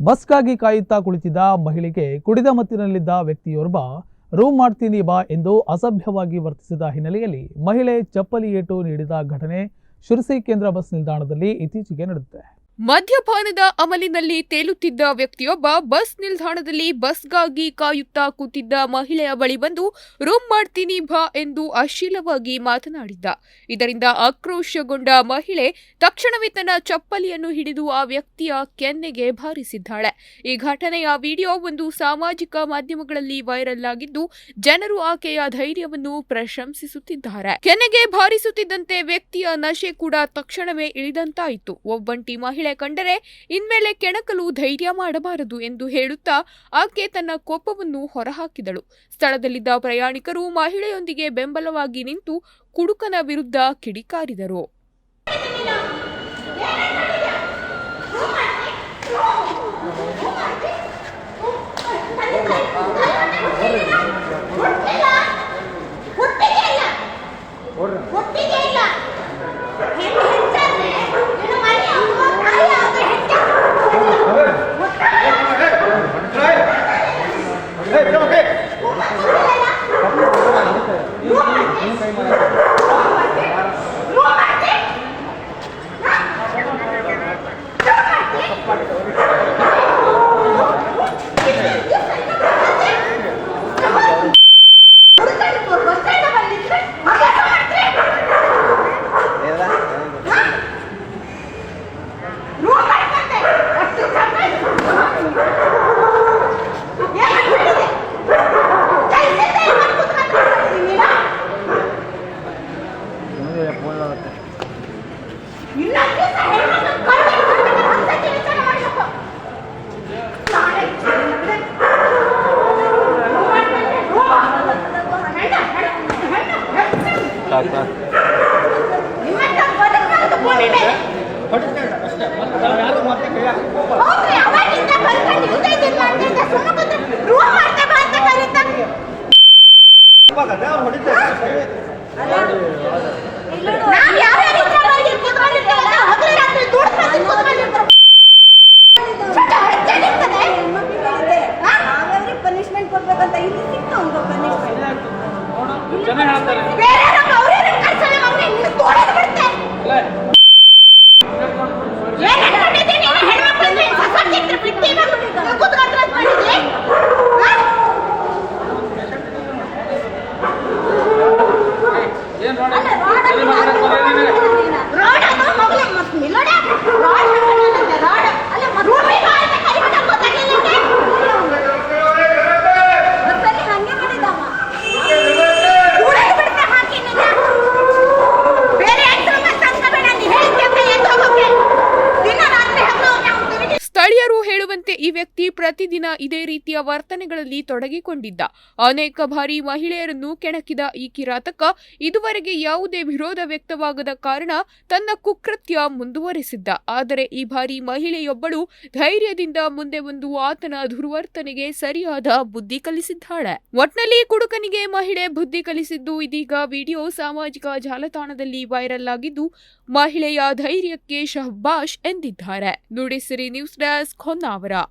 ಬಸ್ಗಾಗಿ ಕಾಯುತ್ತಾ ಕುಳಿತಿದ್ದ ಮಹಿಳೆಗೆ ಕುಡಿದ ಮತ್ತಿನಲ್ಲಿದ್ದ ವ್ಯಕ್ತಿಯೋರ್ವ ರೂಮ್ ಮಾಡ್ತೀನಿ ಬಾ ಎಂದು ಅಸಭ್ಯವಾಗಿ ವರ್ತಿಸಿದ ಹಿನ್ನೆಲೆಯಲ್ಲಿ ಮಹಿಳೆ ಚಪ್ಪಲಿ ಏಟು ನೀಡಿದ ಘಟನೆ ಶಿರಸಿ ಕೇಂದ್ರ ಬಸ್ ನಿಲ್ದಾಣದಲ್ಲಿ ಇತ್ತೀಚೆಗೆ ನಡೆದಿದೆ. ಮದ್ಯಪಾನದ ಅಮಲಿನಲ್ಲಿ ತೇಲುತ್ತಿದ್ದ ವ್ಯಕ್ತಿಯೊಬ್ಬ ಬಸ್ ನಿಲ್ದಾಣದಲ್ಲಿ ಬಸ್ಗಾಗಿ ಕಾಯುತ್ತಾ ಕೂತಿದ್ದ ಮಹಿಳೆಯ ಬಳಿ ಬಂದು, ರೂಮ್ ಮಾಡ್ತೀನಿ ಬಾ ಎಂದು ಅಶ್ಲೀಲವಾಗಿ ಮಾತನಾಡಿದ್ದ. ಇದರಿಂದ ಆಕ್ರೋಶಗೊಂಡ ಮಹಿಳೆ ತಕ್ಷಣವೇ ತನ್ನ ಚಪ್ಪಲಿಯನ್ನು ಹಿಡಿದು ಆ ವ್ಯಕ್ತಿಯ ಕೆನ್ನೆಗೆ ಭಾರಿಸಿದ್ದಾಳೆ ಈ ಘಟನೆಯ ವಿಡಿಯೋ ಒಂದು ಸಾಮಾಜಿಕ ಮಾಧ್ಯಮಗಳಲ್ಲಿ ವೈರಲ್ ಆಗಿದ್ದು, ಜನರು ಆಕೆಯ ಧೈರ್ಯವನ್ನು ಪ್ರಶಂಸಿಸುತ್ತಿದ್ದಾರೆ. ಕೆನ್ನೆಗೆ ಬಾರಿಸುತ್ತಿದ್ದಂತೆ ವ್ಯಕ್ತಿಯ ನಶೆ ಕೂಡ ತಕ್ಷಣವೇ ಇಳಿದಂತಾಯಿತು. ಒಬ್ಬಂಟಿ ಮಹಿಳೆ ಕಂಡರೆ ಇನ್ಮೇಲೆ ಕೆಣಕಲು ಧೈರ್ಯ ಮಾಡಬಾರದು ಎಂದು ಹೇಳುತ್ತಾ ಆಕೆ ತನ್ನ ಕೋಪವನ್ನು ಹೊರಹಾಕಿದಳು. ಸ್ಥಳದಲ್ಲಿದ್ದ ಪ್ರಯಾಣಿಕರು ಮಹಿಳೆಯೊಂದಿಗೆ ಬೆಂಬಲವಾಗಿ ನಿಂತು ಕುಡುಕನ ವಿರುದ್ಧ ಕಿಡಿಕಾರಿದರು. ಬಸ್ ಹಾ? ಪನಿಷ್ಮೆಂಟ್ ಕೊಡ್ಬೇಕಂತ ಇಲ್ಲಿ ಸಿಕ್ತ ಒಂದು ಪನಿಷ್ಮೆಂಟ್ ಬೇರೆಯವ್ರನ್ನ ಈ ವ್ಯಕ್ತಿ ಪ್ರತಿದಿನ ಇದೇ ರೀತಿಯ ವರ್ತನೆಗಳಲ್ಲಿ ತೊಡಗಿಕೊಂಡಿದ್ದ. ಅನೇಕ ಬಾರಿ ಮಹಿಳೆಯರನ್ನು ಕೆಣಕಿದ ಈ ಕಿರಾತಕ ಇದುವರೆಗೆ ಯಾವುದೇ ವಿರೋಧ ವ್ಯಕ್ತವಾಗದ ಕಾರಣ ತನ್ನ ಕುಕೃತ್ಯ ಮುಂದುವರೆಸಿದ್ದ. ಆದರೆ ಈ ಬಾರಿ ಮಹಿಳೆಯೊಬ್ಬಳು ಧೈರ್ಯದಿಂದ ಮುಂದೆ ಬಂದು ಆತನ ದುರ್ವರ್ತನೆಗೆ ಸರಿಯಾದ ಬುದ್ಧಿ ಕಲಿಸಿದ್ದಾಳೆ. ಒಟ್ನಲ್ಲಿ ಕುಡುಕನಿಗೆ ಮಹಿಳೆ ಬುದ್ಧಿ ಕಲಿಸಿದ್ದು ಇದೀಗ ವಿಡಿಯೋ ಸಾಮಾಜಿಕ ಜಾಲತಾಣದಲ್ಲಿ ವೈರಲ್ ಆಗಿದ್ದು, ಮಹಿಳೆಯ ಧೈರ್ಯಕ್ಕೆ ಶಹಬಾಷ್ ಎಂದಿದ್ದಾರೆ. Nudisiri news desk Honnavara.